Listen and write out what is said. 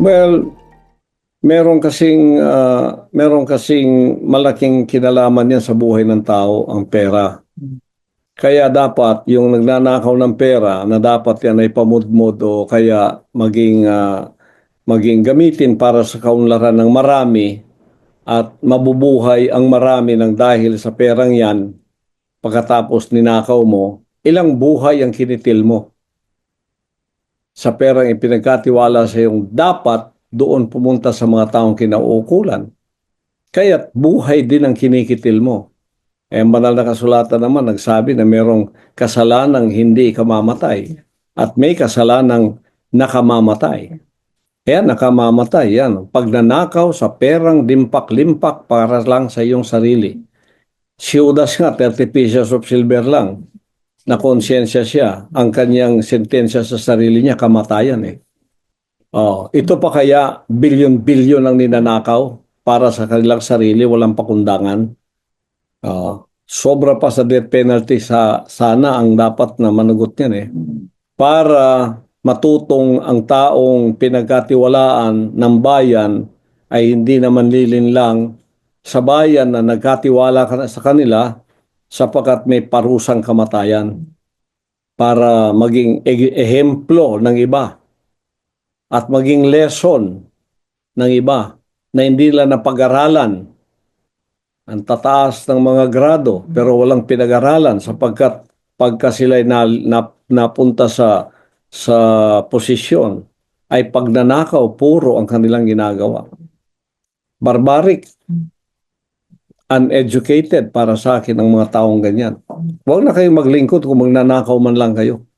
Well, meron kasing ah, meron kasing malaking kinalaman yan sa buhay ng tao ang pera. Kaya dapat yung nagnanakaw ng pera na dapat yan ay pamudmod o kaya maging ah, maging gamitin para sa kaunlaran ng marami at mabubuhay ang marami ng dahil sa perang yan pagkatapos ninakaw mo, ilang buhay ang kinitil mo sa perang ipinagkatiwala sa iyong dapat doon pumunta sa mga taong kinauukulan. Kaya't buhay din ang kinikitil mo. Eh, banal na kasulatan naman nagsabi na merong kasalanang hindi kamamatay at may kasalanang nakamamatay. Kaya nakamamatay yan. Pagnanakaw sa perang limpak-limpak para lang sa iyong sarili. Si Judas nga, 30 pieces of silver lang na konsensya siya, ang kanyang sentensya sa sarili niya, kamatayan eh. Oh, ito pa kaya bilyon-bilyon ang ninanakaw para sa kanilang sarili, walang pakundangan. Oh, sobra pa sa death penalty sa sana ang dapat na managot niyan eh. Para matutong ang taong pinagkatiwalaan ng bayan ay hindi naman lilinlang sa bayan na nagkatiwala ka sa kanila sapagkat may parusang kamatayan para maging e- ehemplo ng iba at maging lesson ng iba na hindi nila napag-aralan ang tataas ng mga grado pero walang pinag-aralan sapagkat pagka sila na, na, napunta sa sa posisyon ay pagnanakaw puro ang kanilang ginagawa. Barbaric uneducated para sa akin ang mga taong ganyan. Huwag na kayong maglingkod kung magnanakaw man lang kayo.